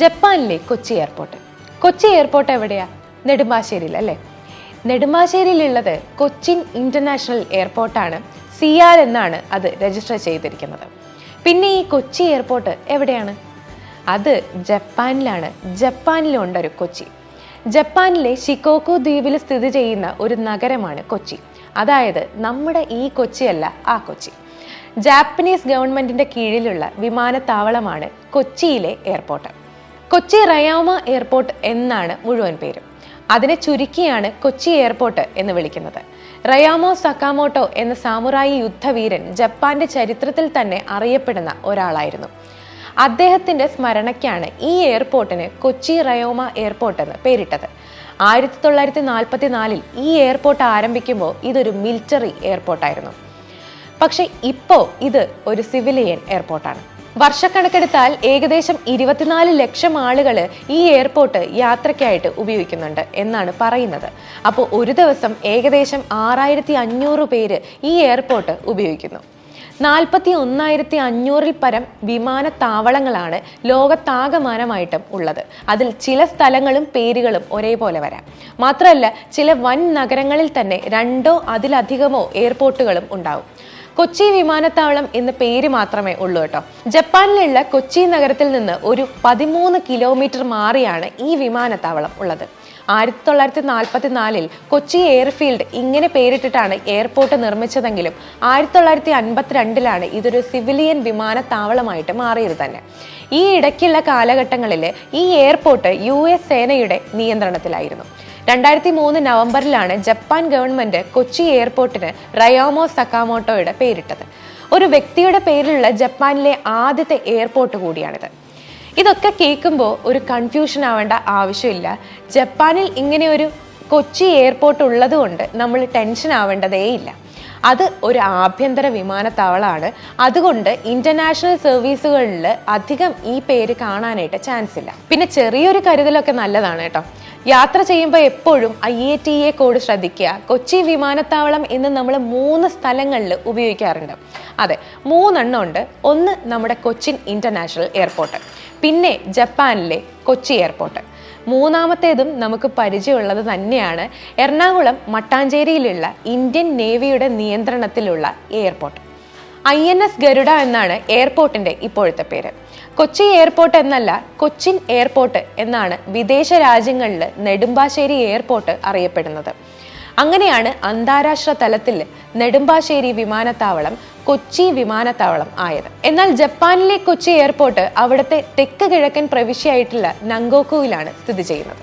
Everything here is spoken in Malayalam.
ജപ്പാനിലെ കൊച്ചി എയർപോർട്ട്. കൊച്ചി എയർപോർട്ട് എവിടെയാ? നെടുമ്പാശ്ശേരിയിൽ അല്ലേ? നെടുമ്പാശ്ശേരിയിലുള്ളത് കൊച്ചിൻ ഇന്റർനാഷണൽ എയർപോർട്ടാണ്. സി ആർ എന്നാണ് അത് രജിസ്റ്റർ ചെയ്തിരിക്കുന്നത്. പിന്നെ ഈ കൊച്ചി എയർപോർട്ട് എവിടെയാണ്? അത് ജപ്പാനിലാണ്. ജപ്പാനിലുണ്ടൊരു കൊച്ചി. ജപ്പാനിലെ ഷിക്കോക്കു ദ്വീപിൽ സ്ഥിതി ചെയ്യുന്ന ഒരു നഗരമാണ് കൊച്ചി. അതായത് നമ്മുടെ ഈ കൊച്ചിയല്ല ആ കൊച്ചി. ജാപ്പനീസ് ഗവൺമെന്റിന്റെ കീഴിലുള്ള വിമാനത്താവളമാണ് കൊച്ചിയിലെ എയർപോർട്ട്. കൊച്ചി റയാമ എയർപോർട്ട് എന്നാണ് മുഴുവൻ പേര്. അതിനെ ചുരുക്കിയാണ് കൊച്ചി എയർപോർട്ട് എന്ന് വിളിക്കുന്നത്. റയാമോ സക്കാമോട്ടോ എന്ന സാമുറായി യുദ്ധവീരൻ ജപ്പാന്റെ ചരിത്രത്തിൽ തന്നെ അറിയപ്പെടുന്ന ഒരാളായിരുന്നു. അദ്ദേഹത്തിന്റെ സ്മരണയ്ക്കാണ് ഈ എയർപോർട്ടിന് കൊച്ചി റയോമ എയർപോർട്ട് എന്ന് പേരിട്ടത്. ആയിരത്തി തൊള്ളായിരത്തി നാൽപ്പത്തി നാലിൽ ഈ എയർപോർട്ട് ആരംഭിക്കുമ്പോൾ ഇതൊരു മിലിറ്ററി എയർപോർട്ടായിരുന്നു. പക്ഷേ ഇപ്പോൾ ഇത് ഒരു സിവിലിയൻ എയർപോർട്ടാണ്. വർഷക്കണക്കെടുത്താൽ ഏകദേശം ഇരുപത്തിനാല് ലക്ഷം ആളുകൾ ഈ എയർപോർട്ട് യാത്രയ്ക്കായിട്ട് ഉപയോഗിക്കുന്നുണ്ട് എന്നാണ് പറയുന്നത്. അപ്പോൾ ഒരു ദിവസം ഏകദേശം ആറായിരത്തി അഞ്ഞൂറ് പേര് ഈ എയർപോർട്ട് ഉപയോഗിക്കുന്നു. നാൽപ്പത്തി ഒന്നായിരത്തി അഞ്ഞൂറിൽ പരം വിമാനത്താവളങ്ങളാണ് ലോകത്താകമാനമായിട്ടും ഉള്ളത്. അതിൽ ചില സ്ഥലങ്ങളും പേരുകളും ഒരേപോലെ വരാം. മാത്രമല്ല ചില വൻ നഗരങ്ങളിൽ തന്നെ രണ്ടോ അതിലധികമോ എയർപോർട്ടുകളും ഉണ്ടാവും. കൊച്ചി വിമാനത്താവളം എന്ന പേര് മാത്രമേ ഉള്ളൂ കേട്ടോ. ജപ്പാനിലുള്ള കൊച്ചി നഗരത്തിൽ നിന്ന് ഒരു പതിമൂന്ന് കിലോമീറ്റർ മാറിയാണ് ഈ വിമാനത്താവളം ഉള്ളത്. ആയിരത്തി തൊള്ളായിരത്തി നാൽപ്പത്തി നാലിൽ കൊച്ചി എയർഫീൽഡ് ഇങ്ങനെ പേരിട്ടിട്ടാണ് എയർപോർട്ട് നിർമ്മിച്ചതെങ്കിലും ആയിരത്തി തൊള്ളായിരത്തി അൻപത്തിരണ്ടിലാണ് ഇതൊരു സിവിലിയൻ വിമാനത്താവളമായിട്ട് മാറിയത് തന്നെ. ഈ ഇടയ്ക്കുള്ള കാലഘട്ടങ്ങളിൽ ഈ എയർപോർട്ട് യു എസ് സേനയുടെ നിയന്ത്രണത്തിലായിരുന്നു. രണ്ടായിരത്തി മൂന്ന് നവംബറിലാണ് ജപ്പാൻ ഗവൺമെന്റ് കൊച്ചി എയർപോർട്ടിന് റയോമോ സക്കാമോട്ടോയുടെ പേരിട്ടത്. ഒരു വ്യക്തിയുടെ പേരിലുള്ള ജപ്പാനിലെ ആദ്യത്തെ എയർപോർട്ട് കൂടിയാണിത്. ഇതൊക്കെ കേൾക്കുമ്പോൾ ഒരു കൺഫ്യൂഷൻ ആവേണ്ട ആവശ്യമില്ല. ജപ്പാനിൽ ഇങ്ങനെ ഒരു കൊച്ചി എയർപോർട്ട് ഉള്ളത് കൊണ്ട് നമ്മൾ ടെൻഷൻ ആവേണ്ടതേയില്ല അത് ഒരു ആഭ്യന്തര വിമാനത്താവളമാണ്. അതുകൊണ്ട് ഇന്റർനാഷണൽ സർവീസുകളിൽ അധികം ഈ പേര് കാണാനായിട്ട് ചാൻസ് ഇല്ല. പിന്നെ ചെറിയൊരു കരുതലൊക്കെ നല്ലതാണ് കേട്ടോ. യാത്ര ചെയ്യുമ്പോൾ എപ്പോഴും I A T A code ശ്രദ്ധിക്കുക. കൊച്ചി വിമാനത്താവളം ഇന്ന് നമ്മൾ മൂന്ന് സ്ഥലങ്ങളിൽ ഉപയോഗിക്കാറുണ്ട്. അതെ മൂന്നെണ്ണം ഉണ്ട്. ഒന്ന് നമ്മുടെ കൊച്ചിൻ ഇന്റർനാഷണൽ എയർപോർട്ട് പിന്നെ ജപ്പാനിലെ കൊച്ചി എയർപോർട്ട് മൂന്നാമത്തേതും നമുക്ക് പരിചയമുള്ളത് തന്നെയാണ്. എറണാകുളം മട്ടാഞ്ചേരിയിലുള്ള ഇന്ത്യൻ നേവിയുടെ നിയന്ത്രണത്തിലുള്ള airport I N S Garuda എന്നാണ് എയർപോർട്ടിന്റെ ഇപ്പോഴത്തെ പേര്. കൊച്ചി എയർപോർട്ട് എന്നല്ല കൊച്ചിൻ എയർപോർട്ട് എന്നാണ് വിദേശ രാജ്യങ്ങളിൽ നെടുമ്പാശ്ശേരി എയർപോർട്ട് അറിയപ്പെടുന്നത്. അങ്ങനെയാണ് അന്താരാഷ്ട്ര തലത്തിൽ നെടുമ്പാശ്ശേരി വിമാനത്താവളം കൊച്ചി വിമാനത്താവളം ആയത്. എന്നാൽ ജപ്പാനിലെ കൊച്ചി എയർപോർട്ട് അവിടുത്തെ തെക്ക് കിഴക്കൻ പ്രവിശ്യയായിട്ടുള്ള നങ്കോക്കുവിലാണ് സ്ഥിതി ചെയ്യുന്നത്.